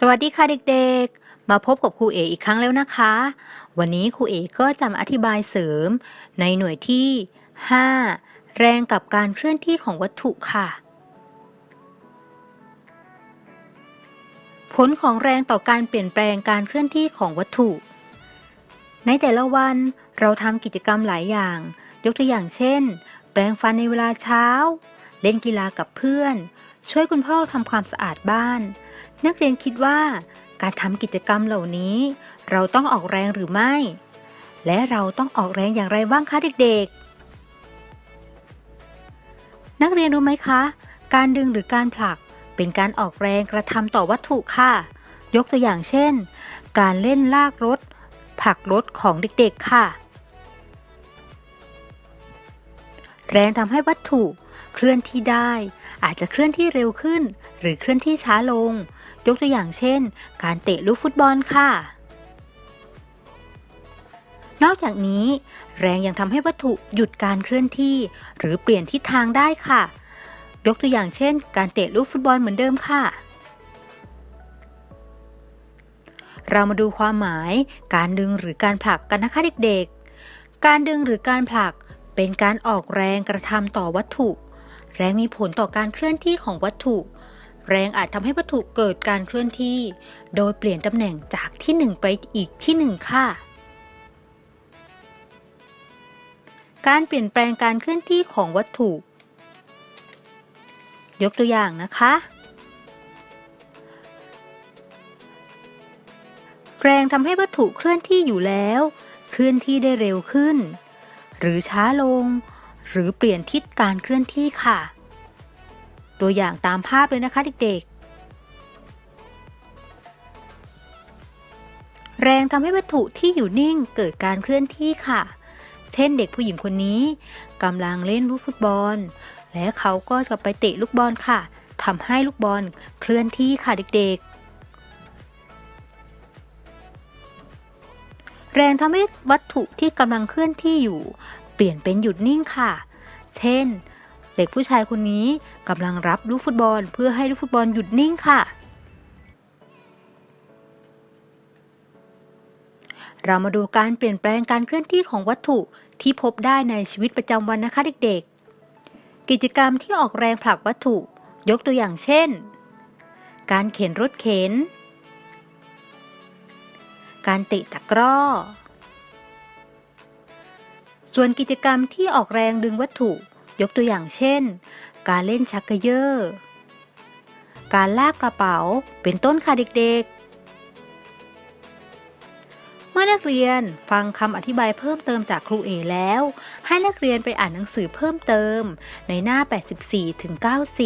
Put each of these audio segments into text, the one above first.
สวัสดีค่ะเด็กๆ มาพบกับครูเออีกครั้งแล้วนะคะ วันนี้ครูเอก็จะมาอธิบายเสริม ในหน่วยที่ 5 แรงกับการเคลื่อนที่ของวัตถุค่ะ ผลของแรงต่อการเปลี่ยนแปลงการเคลื่อนที่ของวัตถุ ในแต่ละวันเราทำกิจกรรมหลายอย่าง ยกตัวอย่างเช่น แปรงฟันในเวลาเช้า เล่นกีฬากับเพื่อน ช่วยคุณพ่อทำความสะอาดบ้าน นักเรียนคิดว่าการทำกิจกรรมเหล่านี้ เราต้องออกแรงหรือไม่ และเราต้องออกแรงอย่างไรบ้างคะเด็กๆ นักเรียนรู้ไหมคะ การดึงหรือการผลักเป็นการออกแรงกระทำต่อวัตถุค่ะ ยกตัวอย่างเช่น การเล่นลากรถผลักรถของเด็กๆค่ะ แรงทำให้วัตถุเคลื่อนที่ได้ อาจจะเคลื่อนที่เร็วขึ้น หรือเคลื่อนที่ช้าลง ยกตัวอย่างเช่น การเตะลูกฟุตบอลค่ะ นอกจากนี้ แรงยังทำให้วัตถุหยุดการเคลื่อนที่ หรือเปลี่ยนทิศทางได้ค่ะ ยกตัวอย่างเช่น การเตะลูกฟุตบอลเหมือนเดิมค่ะเรามาดูความหมาย การดึงหรือการผลักกันนะคะเด็กๆ การดึงหรือการผลักเป็นการออกแรงกระทำต่อวัตถุ แรงมีผลต่อการเคลื่อนที่ของวัตถุ แรงอาจทำให้วัตถุเกิดการเคลื่อนที่ โดยเปลี่ยนตำแหน่งจากที่หนึ่งไปอีกที่หนึ่งค่ะ การเปลี่ยนแปลงการเคลื่อนที่ของวัตถุ ยกตัวอย่างนะคะแรงทำให้วัตถุเคลื่อนที่อยู่แล้ว เคลื่อนที่ได้เร็วขึ้น หรือช้าลง หรือเปลี่ยนทิศการเคลื่อนที่ค่ะ ตัวอย่างตามภาพเลยนะคะเด็กๆ แรงทำให้วัตถุที่อยู่นิ่งเกิดการเคลื่อนที่ค่ะ เช่นเด็กผู้หญิงคนนี้กำลังเล่นลูกฟุตบอล และเขาก็จะไปเตะลูกบอลค่ะทำให้ลูกบอลเคลื่อนที่ค่ะเด็กๆแรงทำให้วัตถุที่กำลังเคลื่อนที่อยู่ เปลี่ยนเป็นหยุดนิ่งค่ะ เช่น เด็กผู้ชายคนนี้กำลังรับลูกฟุตบอลเพื่อให้ลูกฟุตบอลหยุดนิ่งค่ะ เรามาดูการเปลี่ยนแปลงการเคลื่อนที่ของวัตถุที่พบได้ในชีวิตประจำวันนะคะเด็กๆ กิจกรรมที่ออกแรงผลักวัตถุ ยกตัวอย่างเช่น การเข็นรถเข็น การเตะตะกร้อ ส่วนกิจกรรมที่ออกแรงดึงวัตถุ ยกตัวอย่างเช่น การเล่นชักเกยอร์การลากกระเป๋าเป็นต้นค่ะเด็กๆ เมื่อนักเรียนฟังคำอธิบายเพิ่มเติมจากครูเอแล้ว ให้นักเรียนไปอ่านหนังสือเพิ่มเติมในหน้า 84 ถึง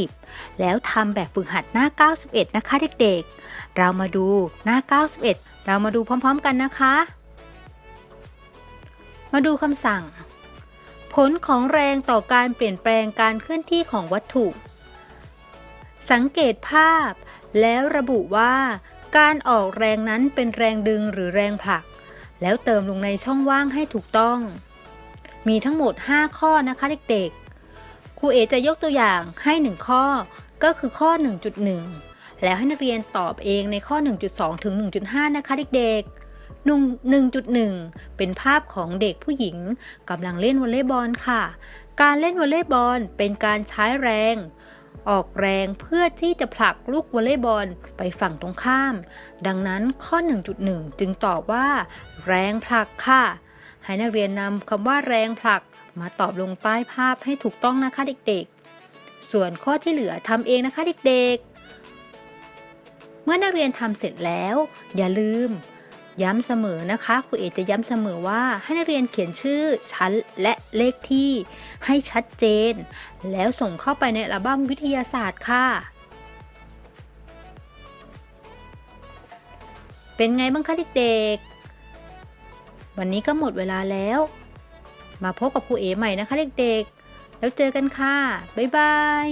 90 แล้วทำแบบฝึกหัดหน้า 91 นะคะเด็กๆ เรามาดูหน้า 91 เรามาดูพร้อมๆกันนะคะ มาดูคำสั่ง ผลของแรงต่อการเปลี่ยนแปลงการเคลื่อนที่ของวัตถุ สังเกตภาพ แล้วระบุว่า การออกแรงนั้นเป็นแรงดึงหรือแรงผลัก แล้วเติมลงในช่องว่างให้ถูกต้อง มีทั้งหมด 5 ข้อนะคะเด็กๆ ครูเอจะยกตัวอย่างให้ 1 ข้อก็คือข้อ 1.1 แล้วให้นักเรียนตอบเองในข้อ 1.2 ถึง 1.5 นะคะเด็กๆ 1.1 เป็นภาพของเด็กผู้หญิงกำลังเล่นวอลเลย์บอลค่ะ การเล่นวอลเลย์บอลเป็นการใช้แรง ออกแรงเพื่อที่จะผลักลูกวอลเลย์บอลไปฝั่งตรงข้าม ดังนั้นข้อ 1.1 จึงตอบว่า แรงผลักค่ะ ให้นักเรียนนำคำว่าแรงผลักมาตอบลงใต้ภาพให้ถูกต้องนะคะเด็กๆ ส่วนข้อที่เหลือทำเองนะคะเด็กๆ เมื่อนักเรียนทำเสร็จแล้ว อย่าลืม ย้ำเสมอนะคะครูเอจะย้ำเสมอว่าให้นักเรียนเขียนชื่อชั้นและเลขที่ให้ชัดเจน แล้วส่งเข้าไปในอัลบั้มวิทยาศาสตร์ค่ะ เป็นไงบ้างคะเด็กๆ วันนี้ก็หมดเวลาแล้ว มาพบกับครูเอใหม่นะคะเด็กๆ แล้วเจอกันค่ะ บ๊ายบาย